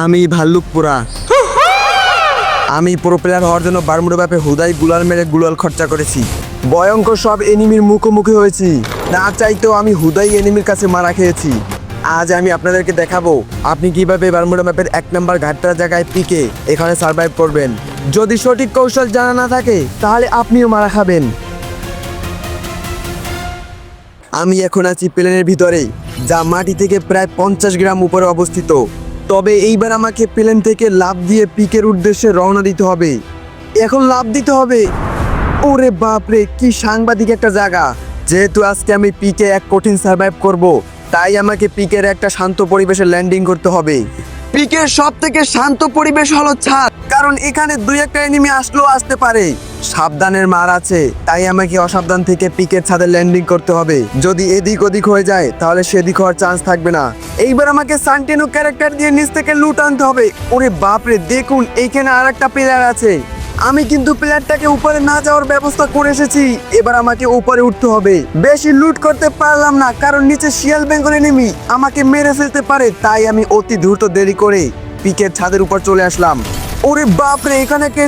আমি ভাল্লুকপুরা আমি pro player হওয়ার জন্য বারমুডা ব্যাপে হুদাই গুলাল মেরে গুলাল খরচা করেছি। ভয়ঙ্কর সব এনিমির মুখোমুখি হয়েছি। না চাইতেও আমি হুদাই এনিমির কাছে মারা খেয়েছি। আজ আমি আপনাদেরকে দেখাবো আপনি কীভাবে বারমুডা ম্যাপের এক নম্বর ঘাটটার জায়গায় পিকে এখানে সার্ভাইভ করবেন। যদি সঠিক কৌশল জানা না থাকে, তাহলে আপনিও মারা খাবেন। আমি এখন আছি প্লেনের ভিতরে যা মাটি থেকে প্রায় পঞ্চাশ গ্রাম উপরে অবস্থিত। তবে এইবার আমাকে প্লেন থেকে লাভ দিয়ে পিকের উদ্দেশ্যে রওনা দিতে হবে। এখন লাভ দিতে হবে। ওরে বাপরে, কি সাংবাদিক একটা জায়গা। যেহেতু আজকে আমি পিকে এক কঠিন সার্ভাইভ করব, তাই আমাকে পিকের একটা শান্ত পরিবেশে ল্যান্ডিং করতে হবে। পিকের সব থেকে শান্ত পরিবেশ হলো ছাদ। কারণ এখানে দুই একটা এনিমি আসলেও আসতে পারে। সাবধানের মার আছে, তাই আমাকে অসাবধান থেকে পিকের ছাদে ল্যান্ডিং করতে হবে। যদি এদিক ওদিক হয়ে যায়, তাহলে সেদিক হওয়ার চান্স থাকবে না। এইবার আমাকে সান্টিনো ক্যারেক্টার দিয়ে নিচ থেকে লুট আনতে হবে। ওরে বাপরে, দেখুন, এইখানে আর একটা প্লেয়ার আছে। আমি কিন্তু প্লেয়ারটাকে উপরে না যাওয়ার ব্যবস্থা করে এসেছি। এবার আমাকে উপরে উঠতে হবে। বেশি লুট করতে পারলাম না, কারণ নিচে শিয়াল বেঙ্গল এনিমি আমাকে মেরে ফেলতে পারে, তাই আমি অতি দ্রুত দেরি করে পিকের ছাদের উপর চলে আসলাম। ওরে বাপরে, এখানে একটা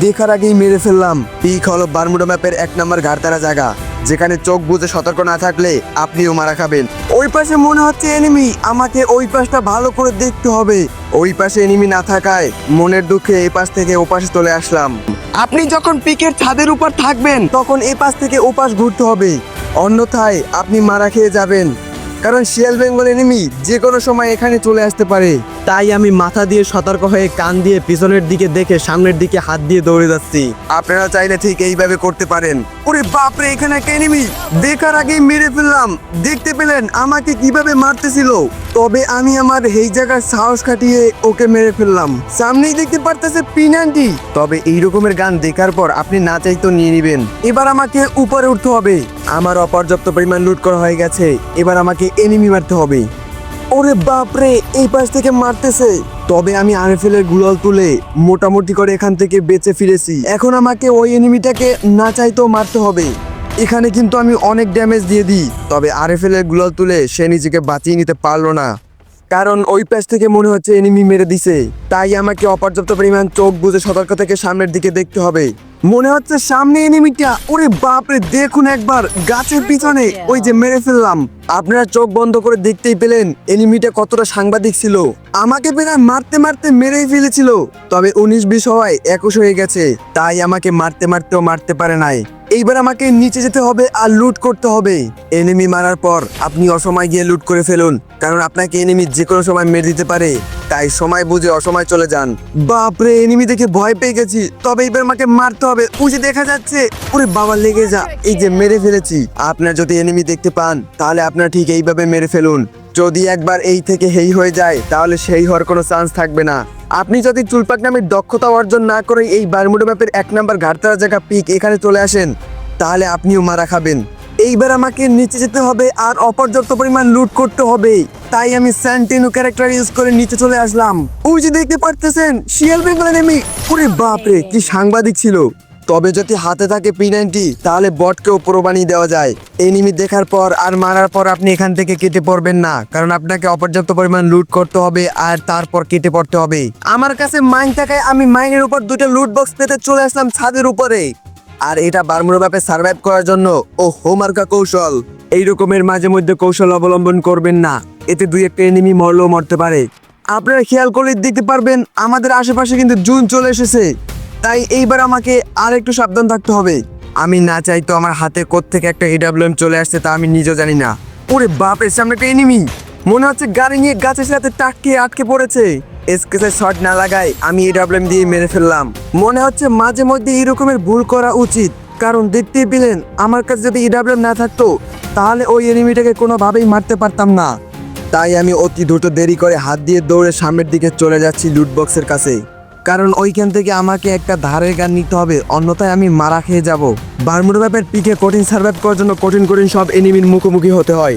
দেখার আগেই মেরে ফেললাম। পিক হলো বারমুডা ম্যাপের এক নম্বর ঘাটতারা জায়গা। যেখানে চোখ বুঝে সতর্ক না থাকলে আপনিও মারা খাবেন। ওই পাশে মনে হচ্ছে এনিমি আমাকে ওই পাশটা ভালো করে দেখতে হবে। ওই পাশে এনিমি না থাকায় মনের দুঃখে এই পাশ থেকে ও পাশে চলে আসলাম। আপনি যখন পিকের ছাদের উপর থাকবেন, তখন এই পাশ থেকে ও পাশ ঘুরতে হবে। অন্যথায় আপনি মারা খেয়ে যাবেন। কারণ শিয়াল বেঙ্গল এনিমি যে কোনো সময় এখানে চলে আসতে পারে। তাই আমি মাথা দিয়ে সতর্ক হয়ে কান দিয়ে পিছনের দিকে দেখে সামনের দিকে হাত দিয়ে দৌড়ে যাচ্ছি। আপনারা চাইলে ঠিক এইভাবে করতে পারেন। ওরে বাপরে, এখানে একটা এনিমি দেখার আগেই মেরে ফেললাম। দেখতে পেলেন আমাকে কীভাবে মারতেছিল। তবে আমি আমার এই জায়গার সাহস খাটিয়ে ওকে মেরে ফেললাম। সামনেই দেখতে পারতেছে পিনান্টি তবে এই রকমের গান দেখার পর আপনি না চাইতো নিয়ে নেবেন। এবার আমাকে উপরে উঠতে হবে। আমার অপর্যাপ্ত পরিমাণ লুট করা হয়ে গেছে। এবার আমাকে এনিমি মারতে হবে। ওরে বাপরে, এই পাশ থেকে মারতেছে। তবে আমি আরএফএলের গুলাল তুলে মোটামুটি করে এখান থেকে বেঁচে ফিরেছি। এখন আমাকে ওই এনিমিটাকে না চাইতেও মারতে হবে। এখানে কিন্তু আমি অনেক ড্যামেজ দিয়ে দিই। তবে আরএফএল এর গুলাল তুলে সে নিজেকে বাঁচিয়ে নিতে পারল না। কারণ ওই পাশ থেকে মনে হচ্ছে এনিমি মেরে দিছে। তাই আমাকে অপর্যাপ্ত পরিমাণ চোখ বুঝে সতর্ক থেকে সামনের দিকে দেখতে হবে। মনে হচ্ছে সামনে এনিমিটা ওরে বাপরে দেখুন একবার গাছের পিছনে ওই যে মেরে ফেললাম। আপনারা চোখ বন্ধ করে দেখতেই পেলেন এনিমিটা কতটা সাংবাদিক ছিল। আমাকে প্রায় মারতে মারতে মেরেই ফেলেছিল। তবে উনিশ বিশ হওয়ায় একুশ হয়ে গেছে। তাই আমাকে মারতে মারতেও মারতে পারে নাই। এইবার আমাকে নিচে যেতে হবে আর লুট করতে হবে। এনিমি মারার পর আপনি অসময় গিয়ে লুট করে ফেলুন, কারণ আপনাকে এনিমি যে কোনো সময় মেরে দিতে পারে। তাই সময় বুঝে অসময় চলে যান। বাপরে এনিমি দেখে ভয় পেয়ে গেছি। তবে এইবার আমাকে মারতে হবে। যে দেখা যাচ্ছে, ওরে বাবা, লেগে যা। এই যে মেরে ফেলেছি। আপনার যদি এনিমি দেখতে পান, তাহলে আপনার ঠিক এইভাবে মেরে ফেলুন। যদি একবার এই থেকে হেই হয়ে যায়, তাহলে সেই হওয়ার কোনো চান্স থাকবে না। আপনি যদি চুলপাক নামের দক্ষতা অর্জন না করে এই বারমুডো ম্যাপের এক নাম্বার ঘাটতারা জায়গা পিক এখানে চলে আসেন, তাহলে আপনিও মারা খাবেন। এইবার আমাকে নিচে যেতে হবে আর অপর্যাপ্ত পরিমাণ লুট করতে হবে। তাই আমি স্যান্টিনো ক্যারেক্টার ইউজ করে নিচে চলে আসলাম। ওই যে দেখতে পারতেছেন, শিয়াল বেঙ্গলের নেমি ওরে বাপরে, কি সাংবাদিক ছিল। তবে যদি হাতে থাকে পি নাইনটি তাহলে বটকেও পুরো বানিয়ে দেওয়া যায়। এনিমি দেখার পর আর মারার পর আপনি এখান থেকে কেটে পড়বেন না, কারণ আপনাকে অপর্যাপ্ত পরিমাণ লুট করতে হবে আর তারপর কেটে পড়তে হবে। আমার কাছে মাইন থাকায় আমি মাইনের উপর দুটো লুট বক্স পেতে চলে আসলাম ছাদের উপরে। আর এটা বারমুড়ো ব্যাপে সার্ভাইভ করার জন্য ও হোমার্কা কৌশল। এই রকমের মাঝে মধ্যে কৌশল অবলম্বন করবেন না, এতে দুই একটা এনিমি মরলেও মরতে পারে। আপনারা খেয়াল করে দেখতে পারবেন, আমাদের আশেপাশে কিন্তু জুন চলে এসেছে। তাই এইবার আমাকে আর একটু সাবধান থাকতে হবে। আমি না চাই তো আমার হাতে থেকে একটা এডাব্লিউএম চলে আসছে তা আমি নিজেও জানি না। ওরে বাপের সামনে একটা এনিমি মনে হচ্ছে গাড়ি নিয়ে গাছের সাথে টাটকে আটকে পড়েছে। এসকেসের শট না লাগায় আমি এডাব্লিউএম দিয়ে মেরে ফেললাম। মনে হচ্ছে মাঝে মধ্যে এই রকমের ভুল করা উচিত। কারণ দেখতেই পেলেন, আমার কাছে যদি ইডাব্লিউএম না থাকতো, তাহলে ওই এনিমিটাকে কোনোভাবেই মারতে পারতাম না। তাই আমি অতি দ্রুত দেরি করে হাত দিয়ে দৌড়ে সামনের দিকে চলে যাচ্ছি লুট বক্সের কাছে। কারণ ওইখান থেকে আমাকে একটা ধারের গান নিতে হবে, অন্যথায় আমি মারা খেয়ে যাব। বারমুডো ম্যাপের পিকে কঠিন সার্ভাইভ করার জন্য কঠিন কঠিন সব এনিমির মুখোমুখি হতে হয়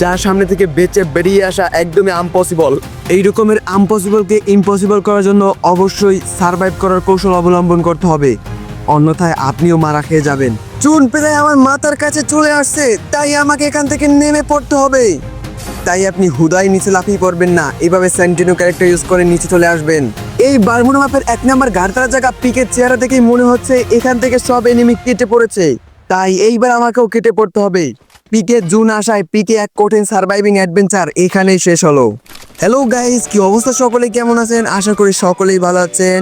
যার সামনে থেকে বেঁচে বেরিয়ে আসা একদমই আম্পসিবল এই রকমের আম্পসিবলকে ইম্পসিবল করার জন্য অবশ্যই সার্ভাইভ করার কৌশল অবলম্বন করতে হবে, অন্যথায় আপনিও মারা খেয়ে যাবেন। চুন প্রায় আমার মাথার কাছে চলে আসছে, তাই আমাকে এখান থেকে নেমে পড়তে হবে। তাই আপনি হুদাই নিচে লাফিয়ে পড়বেন না। এভাবে স্যান্টিনো ক্যারেক্টার ইউজ করে নিচে চলে আসবেন। এই বারমুনা ম্যাপের এক নাম্বার গাড়তারা জায়গা পিকের চেহারা দেখেই মনে হচ্ছে এখান থেকে সব এনিমি কেটে পড়েছে। তাই এইবার আমাকেও কেটে পড়তে হবে। পিকে জুন আসায় পিকে এক কঠিন সার্ভাইভিং অ্যাডভেঞ্চার এখানেই শেষ হলো। হ্যালো গাইস, কি অবস্থা? সকলে কেমন আছেন? আশা করি সকলেই ভালো আছেন।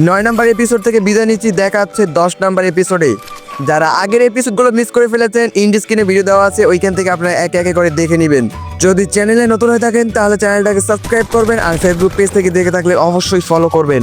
নয় নাম্বার এপিসোড থেকে বিদায় নিচ্ছি। দেখা হচ্ছে দশ নাম্বার এপিসোডে যারা আগের এপিসোডগুলো মিস করে ফেলেছেন ইন্ডি স্ক্রিনে ভিডিও দেওয়া আছে, ওইখান থেকে আপনারা একে একে করে দেখে নেবেন। যদি চ্যানেলে নতুন হয়ে থাকেন, তাহলে চ্যানেলটাকে সাবস্ক্রাইব করবেন আর ফেসবুক পেজ থেকে দেখে থাকলে অবশ্যই ফলো করবেন।